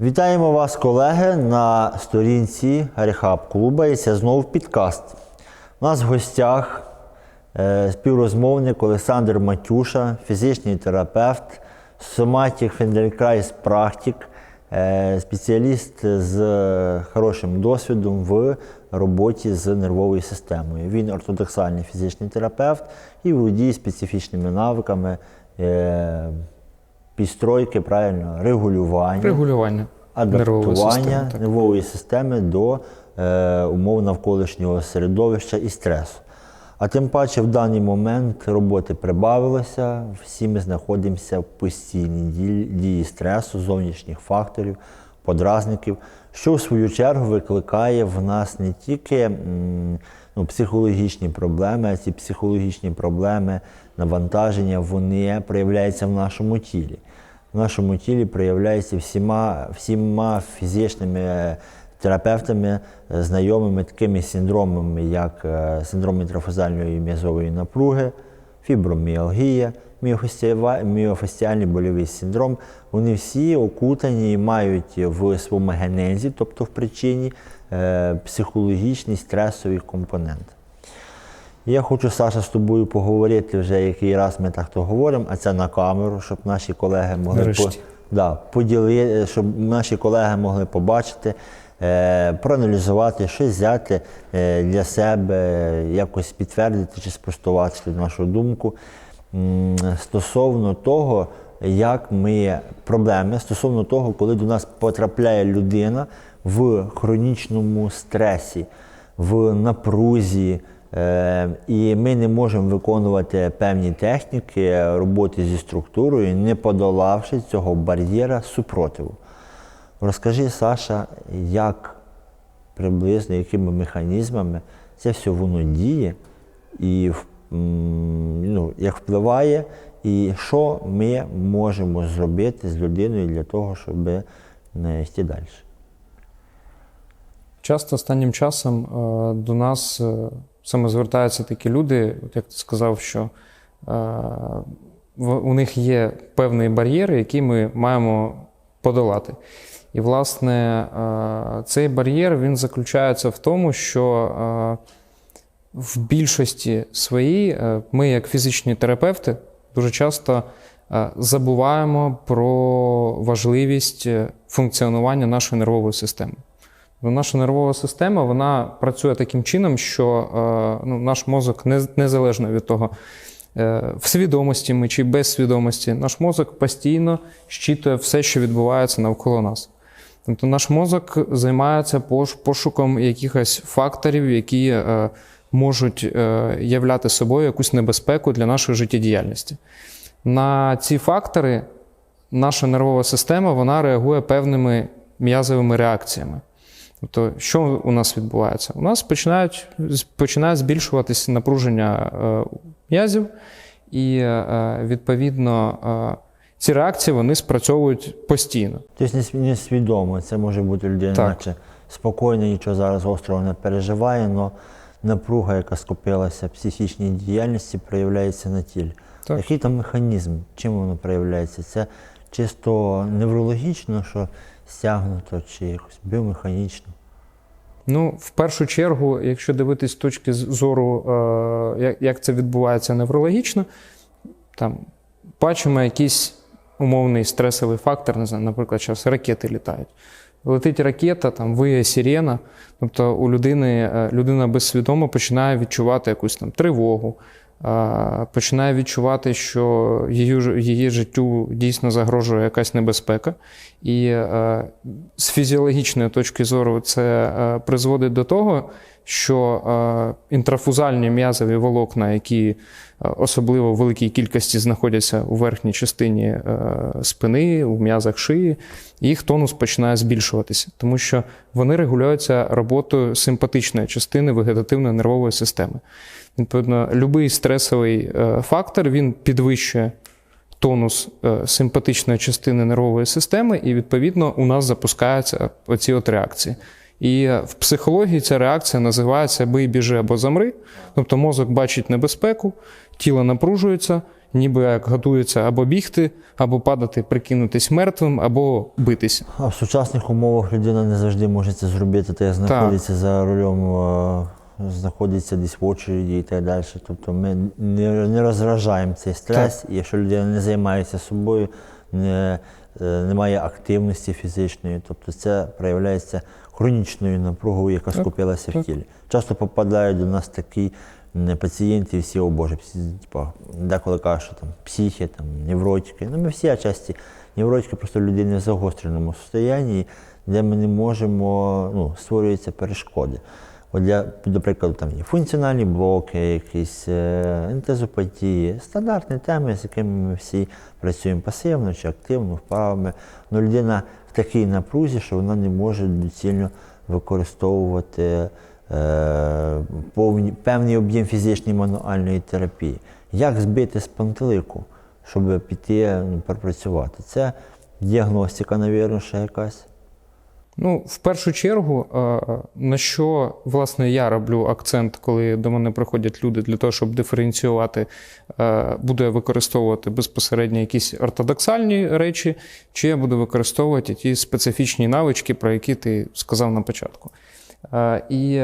Вітаємо вас, колеги, на сторінці Рехаб клуба. І це знову підкаст. У нас в гостях е, співрозмовник Олександр Матюша, фізичний терапевт, соматик Фенделкрайс практик, е, спеціаліст з хорошим досвідом в роботі з нервовою системою. Він ортодоксальний фізичний терапевт і володіє специфічними навиками. е, Підстройки, правильно, регулювання, Регулювання адаптування системи. Нервової системи до е, умов навколишнього середовища і стресу. А тим паче в даний момент роботи прибавилося, всі ми знаходимося в постійній дії, дії стресу, зовнішніх факторів, подразників, що в свою чергу викликає в нас не тільки м, ну, психологічні проблеми, ці психологічні проблеми, навантаження, вони проявляються в нашому тілі в нашому тілі проявляється всіма, всіма фізичними е, терапевтами, е, знайомими такими синдромами, як е, синдром мітрофазальної м'язової напруги, фіброміалгія, міофасціальний больовий синдром. Вони всі окутані і мають в своєму генезі, тобто в причині, психологічний стресовий компонент. Я хочу, Саша, з тобою поговорити вже який раз ми так то говоримо, а це на камеру, щоб наші колеги могли Нарешті. да, поділи, щоб наші колеги могли побачити, е, проаналізувати, щось взяти е, для себе, якось підтвердити чи спростувати нашу думку м, стосовно того, як ми проблеми стосовно того, коли до нас потрапляє людина в хронічному стресі, в напрузі. Е, І ми не можемо виконувати певні техніки роботи зі структурою, не подолавши цього бар'єра супротиву. Розкажи, Саша, як приблизно, якими механізмами це все воно діє, і ну, як впливає, і що ми можемо зробити з людиною для того, щоб не йти далі. Часто останнім часом е, до нас е, саме звертаються такі люди, от як ти сказав, що е, у них є певний бар'єр, який ми маємо подолати. І, власне, цей бар'єр він заключається в тому, що в більшості своїй ми, як фізичні терапевти, дуже часто забуваємо про важливість функціонування нашої нервової системи. Наша нервова система вона працює таким чином, що е, ну, наш мозок не- незалежно від того, е, в свідомості ми чи без свідомості, наш мозок постійно щитує все, що відбувається навколо нас. Тобто наш мозок займається пошуком якихось факторів, які е, можуть являти собою якусь небезпеку для нашої життєдіяльності. На ці фактори наша нервова система вона реагує певними м'язовими реакціями. Тобто, що у нас відбувається? У нас починають, починає збільшуватися напруження е, м'язів, і е, відповідно е, ці реакції вони спрацьовують постійно. Тобто не св- це може бути людина, Так. наче спокійно, нічого зараз гострого не переживає, але напруга, яка скопилася в психічній діяльності, проявляється на тілі. Так. Який там механізм? Чим воно проявляється? Це чисто неврологічно, що стягнуто, чи якось біомеханічно? Ну, в першу чергу, якщо дивитись з точки зору, е, як, це відбувається неврологічно, там бачимо якийсь умовний стресовий фактор, не знаю, наприклад, зараз ракети літають. Летить ракета, там виє сирена, тобто у людини е, людина безсвідомо починає відчувати якусь там тривогу, е, починає відчувати, що її, її життю дійсно загрожує якась небезпека. І е, з фізіологічної точки зору це е, призводить до того, що е, інтрафузальні м'язові волокна, які е, особливо в великій кількості знаходяться у верхній частині е, спини, у м'язах шиї, їх тонус починає збільшуватися, тому що вони регулюються роботою симпатичної частини вегетативної нервової системи. Відповідно, будь-який стресовий е, фактор він підвищує тонус е, симпатичної частини нервової системи, і відповідно у нас запускаються оці от реакції. І е, в психології ця реакція називається бий, біжи або замри. Тобто мозок бачить небезпеку, тіло напружується, ніби як готується або бігти, або падати, прикинутись мертвим, або битися. А в сучасних умовах людина не завжди може це зробити, та знаходиться за рулем, е, знаходиться десь в очереді і так далі. Тобто ми не, не розражаємо цей стрес, і якщо людина не займається собою, не, е, не має активності фізичної, тобто це проявляється хронічною напругою, яка скупилася в тілі. Часто попадають до нас такі м, пацієнти, всі, о Боже, псі- типа, деколи кажуть, що там психи, там, невротики. Ну, ми всі отчасті невротики, просто людини в загостреному стані, де ми не можемо, ну, створюються перешкоди. От для, до прикладу, там є функціональні блоки, якісь е, ентезопатії, стандартні теми, з якими ми всі працюємо пасивно чи активно, вправами. Ну, людина в такій напрузі, що вона не може доцільно використовувати е, повні, певний об'єм фізичної мануальної терапії. Як збити з пантелику, щоб піти ну, пропрацювати? Це діагностика, навірно, ще якась. Ну, в першу чергу, е, на що власне я роблю акцент, коли до мене приходять люди для того, щоб диференціювати, е, буду я використовувати безпосередньо якісь ортодоксальні речі, чи я буду використовувати ті специфічні навички, про які ти сказав на початку. Е, І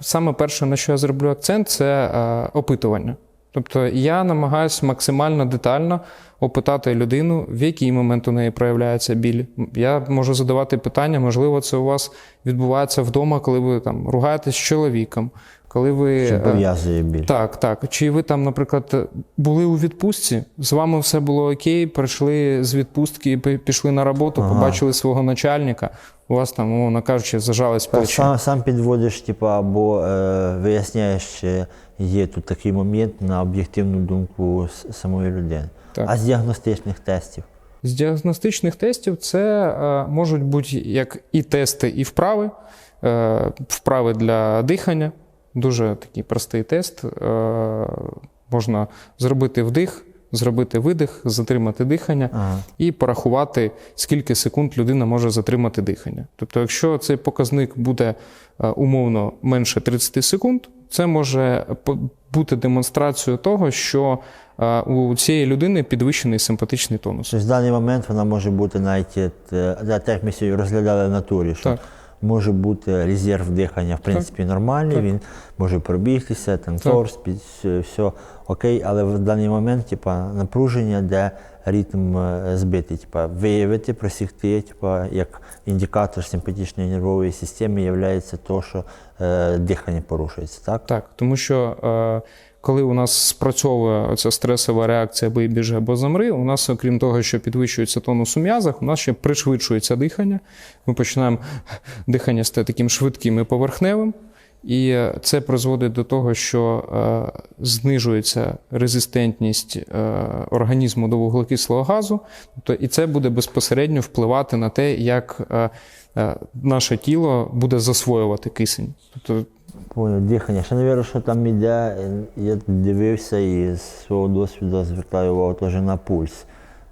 саме перше, на що я зроблю акцент, це опитування. Тобто я намагаюся максимально детально опитати людину, в який момент у неї проявляється біль. Я можу задавати питання, можливо, це у вас відбувається вдома, коли ви там ругаєтесь з чоловіком, коли ви. Що е, пов'язує біль. так, так. Чи ви там, наприклад, були у відпустці, з вами все було окей, прийшли з відпустки, пі- пішли на роботу, Ага. побачили свого начальника, у вас там, умовно кажучи, зажались плечі. Сам, сам підводиш, типу, або е, виясняєш, чи є тут такий момент на об'єктивну думку самої людини. Так. А з діагностичних тестів. З діагностичних тестів це е, можуть бути як і тести, і вправи. Е, вправи для дихання. Дуже такий простий тест. Е, можна зробити вдих, зробити видих, затримати дихання Ага. і порахувати, скільки секунд людина може затримати дихання. Тобто, якщо цей показник буде е, умовно менше 30 секунд, це може бути демонстрацією того, що е, у цієї людини підвищений симпатичний тонус. Тобто в даний момент вона може бути навіть, е, так ми сьогодні розглядали в натурі, що Так. може бути резерв дихання, в принципі, нормальний, Так. він може пробігтися, там Так. торс, все, все окей, але в даний момент типа, напруження, де ритм е, збитий, типа, виявити, просігти, типа, як індикатор симпатичної нервової системи є то, що е, дихання порушується. Так? Так, тому що е, коли у нас спрацьовує ця стресова реакція бий, біжи або замри, у нас, окрім того, що підвищується тонус у м'язах, у нас ще пришвидшується дихання. Ми починаємо дихання стати таким швидким і поверхневим. І це призводить до того, що е, знижується резистентність е, організму до вуглекислого газу, тобто, і це буде безпосередньо впливати на те, як е, наше тіло буде засвоювати кисень. Тобто Понял, дихання. Ще не вірю, що там іде. Я дивився і з свого досвіду звертаю увагу теж на пульс.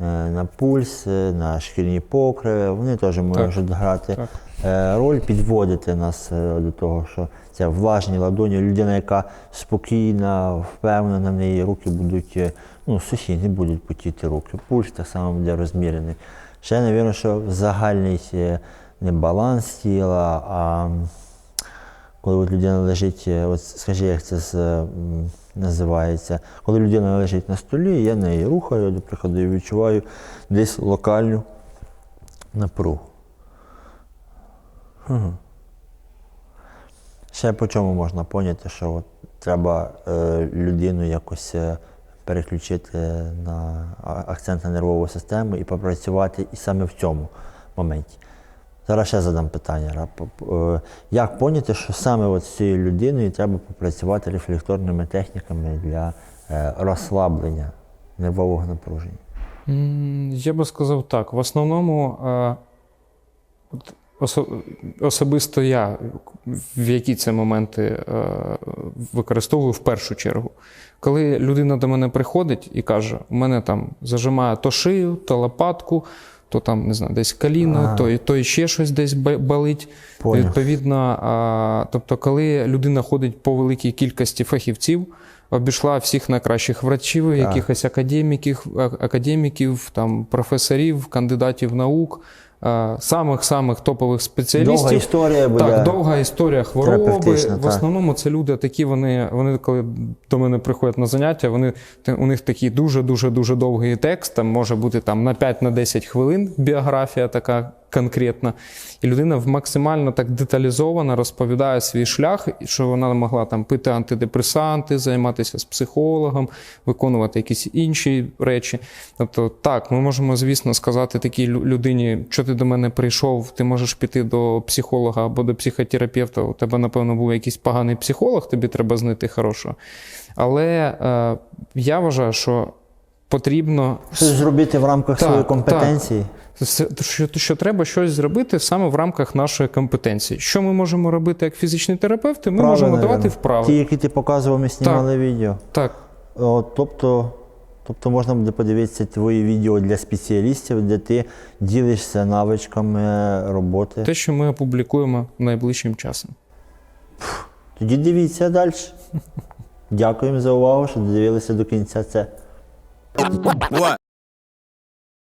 Е, На пульс, на шкірні покриви, вони теж можуть грати так. е, роль, підводити нас е, до того, що це влажні ладоні. Людина, яка спокійна, впевнена, в неї руки будуть ну, сухі, не будуть потіти руки. Пульс так само буде розмірений. Ще, навірно, що загальний не баланс тіла, а коли от людина лежить, от скажи, як це з, називається, коли людина лежить на столі, я неї рухаю, до прикладу, і відчуваю десь локальну напругу. Ще по чому можна поняти, що от треба е, людину якось е, переключити на акцент на нервову систему і попрацювати і саме в цьому моменті. Зараз ще задам питання. Е, Як поняти, що саме з цією людиною треба попрацювати рефлекторними техніками для е, розслаблення нервового напруження? Я би сказав так. В основному е, особисто я в які це моменти використовую в першу чергу. Коли людина до мене приходить і каже, у мене там зажимає то шию, то лопатку, то там не знаю, десь коліно, Ага. то, то ще щось десь болить. Понял. Відповідно, а, тобто, коли людина ходить по великій кількості фахівців, обійшла всіх найкращих врачів, якихось академіків, академіків, там, професорів, кандидатів наук, самих-самих топових спеціалістів. Довга історія буде. Так, довга історія хвороби. В основному це люди такі, вони, вони коли до мене приходять на заняття, вони, у них такий дуже-дуже дуже довгий текст, там може бути там, на 5-10 хвилин біографія така конкретна. І людина максимально так деталізовано розповідає свій шлях, що вона могла там пити антидепресанти, займатися з психологом, виконувати якісь інші речі. Тобто, так, ми можемо, звісно, сказати такій людині, що ти до мене прийшов, ти можеш піти до психолога або до психотерапевта. У тебе, напевно, був якийсь поганий психолог, тобі треба знайти хорошого. Але е, я вважаю, що потрібно Щось зробити в рамках Так, своєї компетенції. Це- Що, що треба щось зробити саме в рамках нашої компетенції. Що ми можемо робити як фізичні терапевти? Ми Вправи, можемо давати вправи. Ті, які ти показував, ми знімали відео. Так, О, тобто, тобто можна буде подивитися твої відео для спеціалістів, де ти ділишся навичками роботи. те, що ми опублікуємо найближчим часом. Тоді дивіться далі. Дякуємо за увагу, що додивилися до кінця це. What?